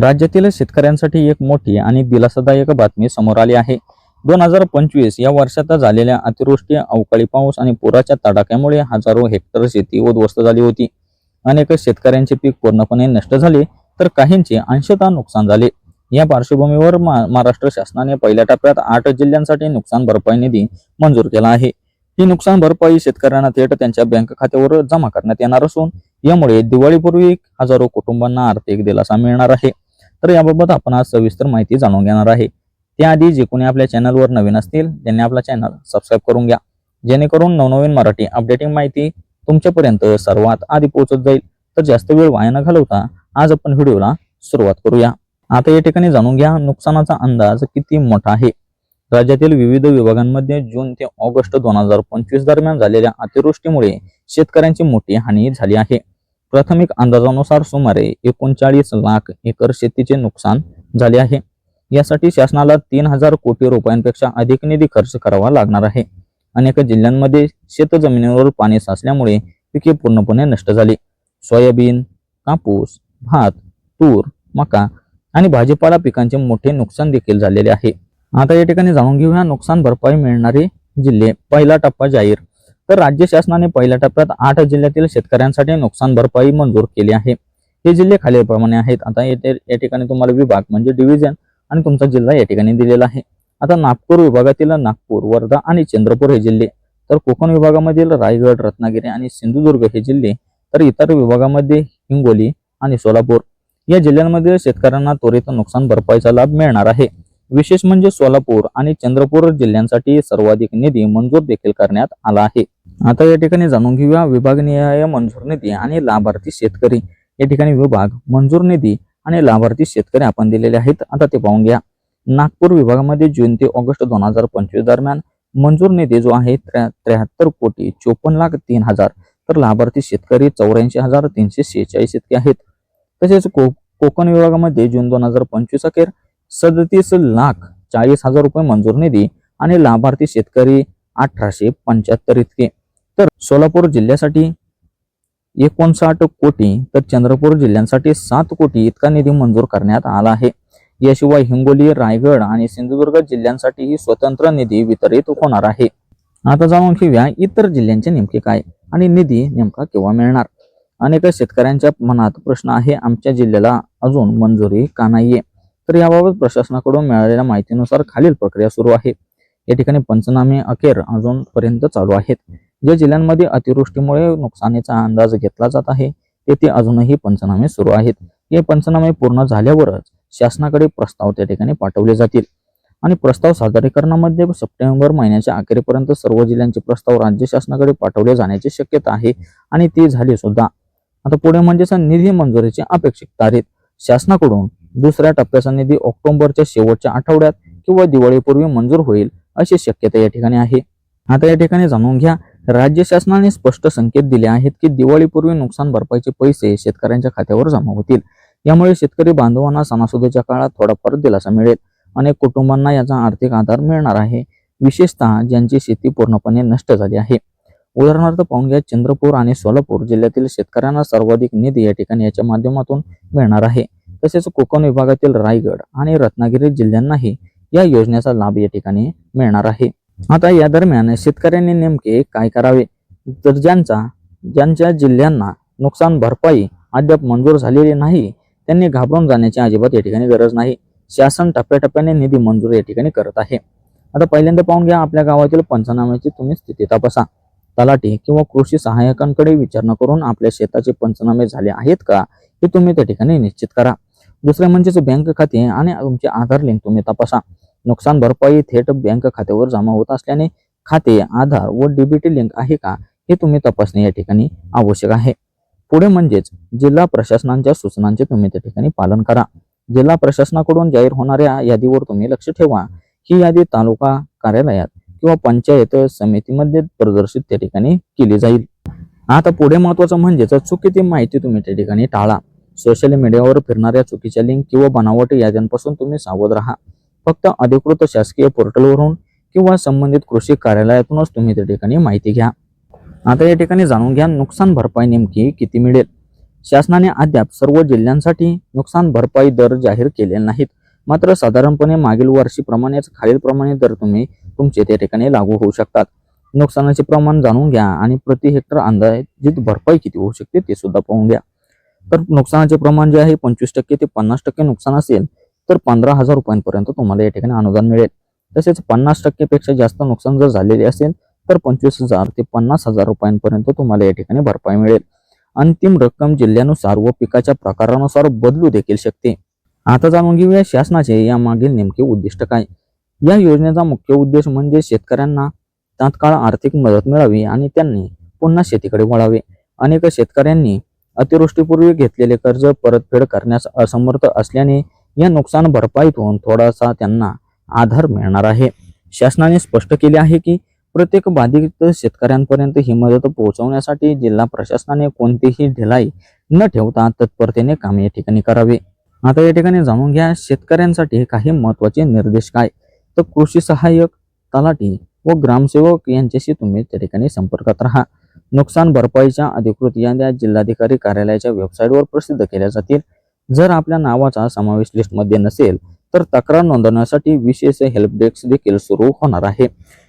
राज्यातील शेतकऱ्यांसाठी एक मोठी आणि दिलासादायक बातमी समोर आली आहे. दोन हजार पंचवीस या वर्षात झालेल्या अतिवृष्टी अवकाळी पाऊस आणि पुराच्या तडाख्यामुळे हजारो हेक्टर शेती उद्ध्वस्त झाली होती. अनेक शेतकऱ्यांचे पीक पूर्णपणे नष्ट झाले तर काहींचे अंशतः नुकसान झाले. या पार्श्वभूमीवर मा- महाराष्ट्र शासनाने पहिल्या टप्प्यात आठ जिल्ह्यांसाठी नुकसान भरपाई निधी मंजूर केला आहे. ही नुकसान भरपाई शेतकऱ्यांना थेट त्यांच्या बँक खात्यावर जमा करण्यात येणार असून यामुळे दिवाळीपूर्वी हजारो कुटुंबांना आर्थिक दिलासा मिळणार आहे. तर याबाबत आपण आज सविस्तर माहिती जाणून घेणार आहे. त्याआधी जे कोणी आपल्या चॅनलवर नवीन असतील त्यांनी आपला चॅनल सबस्क्राईब करून घ्या. जेणेकरून नवनवीन मराठी अपडेटिंग माहिती तुमच्यापर्यंत सर्वात आधी पोहोचत जाईल. तर जास्त वेळ वाया न घालवता आज आपण व्हिडिओला सुरुवात करूया. आता या ठिकाणी जाणून घ्या नुकसानाचा अंदाज किती मोठा आहे. राज्यातील विविध विभागांमध्ये जून ते ऑगस्ट दोन हजार पंचवीस दरम्यान झालेल्या अतिवृष्टीमुळे शेतकऱ्यांची मोठी हानी झाली आहे. प्राथमिक अंदाजानुसार सुमारे एकोणचाळीस लाख एकर शेतीचे नुकसान झाले आहे. यासाठी शासनाला तीन हजार कोटी रुपयांपेक्षा अधिक निधी खर्च करावा लागणार आहे. अनेक जिल्ह्यांमध्ये शेतजमिनीवर पाणी साचल्यामुळे पिके पूर्णपणे नष्ट झाली. सोयाबीन कापूस भात तूर मका आणि भाजीपाला पिकांचे मोठे नुकसान देखील झालेले आहे. आता या ठिकाणी जाणून घेऊया नुकसान भरपाई मिळणारे जिल्हे. पहिला टप्पा जाहीर. तर राज्य शासनाने पहिल्या टप्प्यात आठ जिल्ह्यातील शेतकऱ्यांसाठी नुकसान भरपाई मंजूर केली आहे. हे जिल्हे खालीलप्रमाणे आहेत. आता येथे या ठिकाणी तुम्हाला विभाग म्हणजे डिव्हिजन आणि तुमचा जिल्हा या ठिकाणी दिलेला आहे. आता नागपूर विभागातील नागपूर वर्धा आणि चंद्रपूर हे जिल्हे. तर कोकण विभागामधील रायगड रत्नागिरी आणि सिंधुदुर्ग हे जिल्हे. तर इतर विभागामध्ये हिंगोली आणि सोलापूर. या जिल्ह्यांमध्ये शेतकऱ्यांना त्वरित नुकसान भरपाईचा लाभ मिळणार आहे. विशेष म्हणजे सोलापूर आणि चंद्रपूर जिल्ह्यांसाठी सर्वाधिक निधी मंजूर देखील करण्यात आला आहे. आता या ठिकाणी जाणून घेऊया विभाग निहाय मंजूर निधी आणि लाभार्थी शेतकरी. या ठिकाणी विभाग मंजूर निधी आणि लाभार्थी शेतकरी आपण दिलेले आहेत. आता ते पाहून घ्या. नागपूर विभागामध्ये जून ते ऑगस्ट दोन हजार पंचवीस दरम्यान मंजूर निधी जो आहे त्र्याहत्तर कोटी चोपन्न लाख तीन हजार. तर लाभार्थी शेतकरी चौऱ्याऐंशी हजार तीनशे शेहेचाळीस इतके आहेत. तसेच को कोकण विभागामध्ये जून दोन हजार पंचवीस अखेर सदतीस लाख चाळीस हजार रुपये मंजूर निधी आणि लाभार्थी शेतकरी अठराशे पंच्याहत्तर इतके. तर सोलापूर जिल्ह्यासाठी एकोणसाठ कोटी तर चंद्रपूर जिल्ह्यांसाठी सात कोटी इतका निधी मंजूर करण्यात आला आहे. याशिवाय हिंगोली रायगड आणि सिंधुदुर्ग जिल्ह्यांसाठीही स्वतंत्र निधी वितरित होणार आहे. आता जाणून घेऊया इतर जिल्ह्यांचे नेमके काय आणि निधी नेमका केव्हा मिळणार? अनेक शेतकऱ्यांच्या मनात प्रश्न आहे आमच्या जिल्ह्याला अजून मंजुरी का नाहीये? तर याबाबत प्रशासनाकडून मिळालेल्या माहितीनुसार खालील प्रक्रिया सुरू आहे. या ठिकाणी पंचनामे अखेर अजूनपर्यंत चालू आहेत. ज्या जिल्ह्यांमध्ये अतिवृष्टीमुळे नुकसानीचा अंदाज घेतला जात आहे तेथे अजूनही पंचनामे सुरू आहेत. हे पंचनामे पूर्ण झाल्यावरच शासनाकडे प्रस्ताव त्या ठिकाणी पाठवले जातील. आणि प्रस्ताव सादरीकरणामध्ये सप्टेंबर महिन्याच्या अखेरीपर्यंत सर्व जिल्ह्यांचे प्रस्ताव राज्य शासनाकडे पाठवले जाण्याची शक्यता आहे आणि ती झाली सुद्धा. आता पुढे म्हणजेच निधी मंजुरीची अपेक्षित तारीख शासनाकडून दुसऱ्या टप्प्याचा निधी ऑक्टोबरच्या शेवटच्या आठवड्यात किंवा दिवाळीपूर्वी मंजूर होईल अशी शक्यता या ठिकाणी आहे. आता या ठिकाणी जाणून घ्या राज्य शासनाने स्पष्ट संकेत दिले आहेत की दिवाळीपूर्वी नुकसान भरपाईचे पैसे शेतकऱ्यांच्या खात्यावर जमा होतील. यामुळे शेतकरी बांधवांना सणासुदीच्या काळात थोडाफार दिलासा मिळेल. अनेक कुटुंबांना याचा आर्थिक आधार मिळणार आहे. विशेषतः ज्यांची शेती पूर्णपणे नष्ट झाली आहे. उदाहरणार्थ पाहून घ्या चंद्रपूर आणि सोलापूर जिल्ह्यातील शेतकऱ्यांना सर्वाधिक निधी या ठिकाणी याच्या माध्यमातून मिळणार आहे. तसेच कोकण विभागातील रायगड आणि रत्नागिरी जिल्ह्यांनाही या योजनेचा लाभ या ठिकाणी मिळणार आहे. आता या दरम्यान शेतकऱ्यांनी नेमके काय करावे? तर ज्यांचा ज्यांच्या जिल्ह्यांना नुकसान भरपाई अद्याप मंजूर झालेली नाही त्यांनी घाबरून जाण्याची अजिबात या ठिकाणी गरज नाही. शासन टप्प्याटप्प्याने निधी मंजूर या ठिकाणी करत आहे. आता पहिल्यांदा पाहून घ्या आपल्या गावातील पंचनाम्याची तुम्ही स्थिती तपासा. तलाठी किंवा कृषी सहाय्यकांकडे विचारणा करून आपल्या शेताचे पंचनामे झाले आहेत का हे तुम्ही त्या ठिकाणी निश्चित करा. दुसरे म्हणजेच बँक खाते आणि तुमचे आधार लिंक तुम्ही तपासा. नुकसान भरपाई थेट बँक खात्यावर जमा होत असल्याने खाते आधार व डीबीटी लिंक आहे का हे तुम्ही तपासणे या ठिकाणी आवश्यक आहे. पुढे म्हणजेच जिल्हा प्रशासनांच्या सूचनांचे तुम्ही त्या ठिकाणी पालन करा. जिल्हा प्रशासनाकडून जाहीर होणाऱ्या यादीवर तुम्ही लक्ष ठेवा. ही यादी तालुका कार्यालयात किंवा पंचायत समितीमध्ये प्रदर्शित त्या ठिकाणी केली जाईल. आता पुढे महत्वाचं म्हणजेच चुकीची माहिती तुम्ही त्या ठिकाणी टाळा. सोशल मीडियावर फिरणाऱ्या चुकीच्या लिंक किंवा बनावट याद्यांपासून तुम्ही सावध राहा. फक्त अधिकृत शासकीय पोर्टलवरून किंवा संबंधित कृषी कार्यालयातूनच तुम्ही त्या ठिकाणी माहिती घ्या. आता या ठिकाणी जाणून घ्या नुकसान भरपाई नेमकी किती मिळेल? शासनाने अद्याप सर्व जिल्ह्यांसाठी नुकसान भरपाई दर जाहीर केले नाहीत. मात्र साधारणपणे मागील वर्षीप्रमाणेच खालीलप्रमाणे दर तुम्ही तुमचे त्या ठिकाणी लागू होऊ शकतात. नुकसानाचे प्रमाण जाणून घ्या आणि प्रति हेक्टर अंदाजित भरपाई किती होऊ शकते ते सुद्धा पाहून घ्या. तर नुकसानाचे प्रमाण जे आहे पंचवीस टक्के ते पन्नास टक्के नुकसान असेल. तर पंधरा हजार रुपयांपर्यंत तुम्हाला या ठिकाणी अनुदान मिळेल. तसेच पन्नास टक्केपेक्षा जास्त नुकसान जर झालेले असेल तर पंचवीस हजार ते पन्नास हजार रुपयांपर्यंत तुम्हाला या ठिकाणी भरपाई मिळेल. अंतिम रक्कम जिल्ह्यानुसार व पिकाच्या प्रकारानुसार बदलू देखील शकते. आता जाणून घेऊया शासनाचे या मागील नेमके उद्दिष्ट काय? या योजनेचा मुख्य उद्देश म्हणजे शेतकऱ्यांना तात्काळ आर्थिक मदत मिळावी आणि त्यांनी पुन्हा शेतीकडे वळावे. अनेक शेतकऱ्यांनी अतिवृष्टीपूर्वी घेतलेले कर्ज परतफेड करण्यास असमर्थ असल्याने या नुकसान भरपाईतून थोडासा त्यांना आधार मिळणार आहे. शासनाने स्पष्ट केले आहे की प्रत्येक बाधित शेतकऱ्यांपर्यंत ही मदत पोहोचवण्यासाठी जिल्हा प्रशासनाने कोणतीही ढिलाई न ठेवता तत्परतेने काम या ठिकाणी करावे. आता या ठिकाणी जाणून घ्या शेतकऱ्यांसाठी काही महत्त्वाचे निर्देश काय? तर कृषी सहाय्यक तलाठी व ग्रामसेवक यांच्याशी तुम्ही त्या ठिकाणी संपर्कात राहा. नुकसान भरपाईच्या अधिकृत याद्या जिल्हाधिकारी कार्यालयाच्या वेबसाईटवर प्रसिद्ध केल्या जातील. जर आपल्या नावाचा समावेश लिस्टमध्ये नसेल तर तक्रार नोंदवण्यासाठी विशेष हेल्प डेस्क देखील सुरू होणार आहे.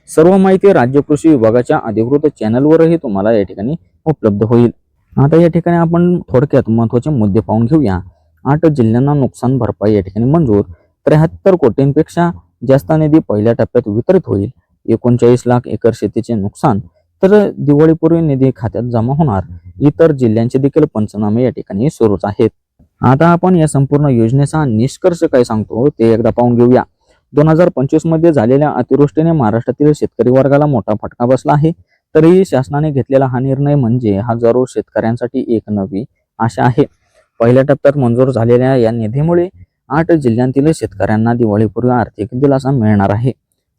सर्व माहिती राज्य कृषी विभागाच्या अधिकृत चॅनलवरही तुम्हाला या ठिकाणी उपलब्ध होईल. आता या ठिकाणी आपण थोडक्यात महत्त्वाचे मुद्दे पाहून घेऊया. आठ जिल्ह्यांना नुकसान भरपाई या ठिकाणी मंजूर. त्र्याहत्तर कोटींपेक्षा जास्त निधी पहिल्या टप्प्यात वितरित होईल. एकोणचाळीस लाख एकर शेतीचे नुकसान तर दिवाळीपूर्वी निधी खात्यात जमा होणार. इतर जिल्ह्यांचे देखील पंचनामे या ठिकाणी सुरूच आहेत. आता आपण या संपूर्ण योजनेचा निष्कर्ष काय सांगतो ते एकदा पाहून घेऊया. दोन हजार पंचवीसमध्ये झालेल्या अतिवृष्टीने महाराष्ट्रातील शेतकरी वर्गाला मोठा फटका बसला आहे. तरीही शासनाने घेतलेला हा निर्णय म्हणजे हजारो शेतकऱ्यांसाठी एक नवी आशा आहे. पहिल्या टप्प्यात मंजूर झालेल्या या निधीमुळे आठ जिल्ह्यांतील शेतकऱ्यांना दिवाळीपूर्वी आर्थिक दिलासा मिळणार आहे.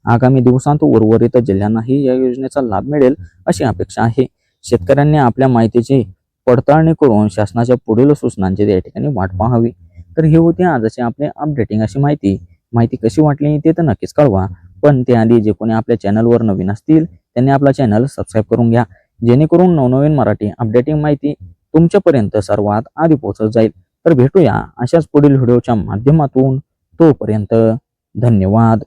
आगामी दिवसांत उर्वरित जिल्ह्यांनाही या योजनेचा लाभ मिळेल अशी अपेक्षा आहे. शेतकऱ्यांनी आपल्या माहितीची पडताळणी करून शासनाच्या पुढील सूचनांची या ठिकाणी वाट पाहावी. तर हे होते आजचे आपले अपडेटिंग अशी माहिती. माहिती कशी वाटली ते तर नक्कीच कळवा. पण त्याआधी जे कोणी आपल्या चॅनलवर नवीन असतील त्यांनी आपला चॅनल सबस्क्राईब करून घ्या. जेणेकरून नवनवीन मराठी अपडेटिंग माहिती तुमच्यापर्यंत सर्वात आधी पोहोचत जाईल. तर भेटूया अशाच पुढील व्हिडिओच्या माध्यमातून. तोपर्यंत धन्यवाद.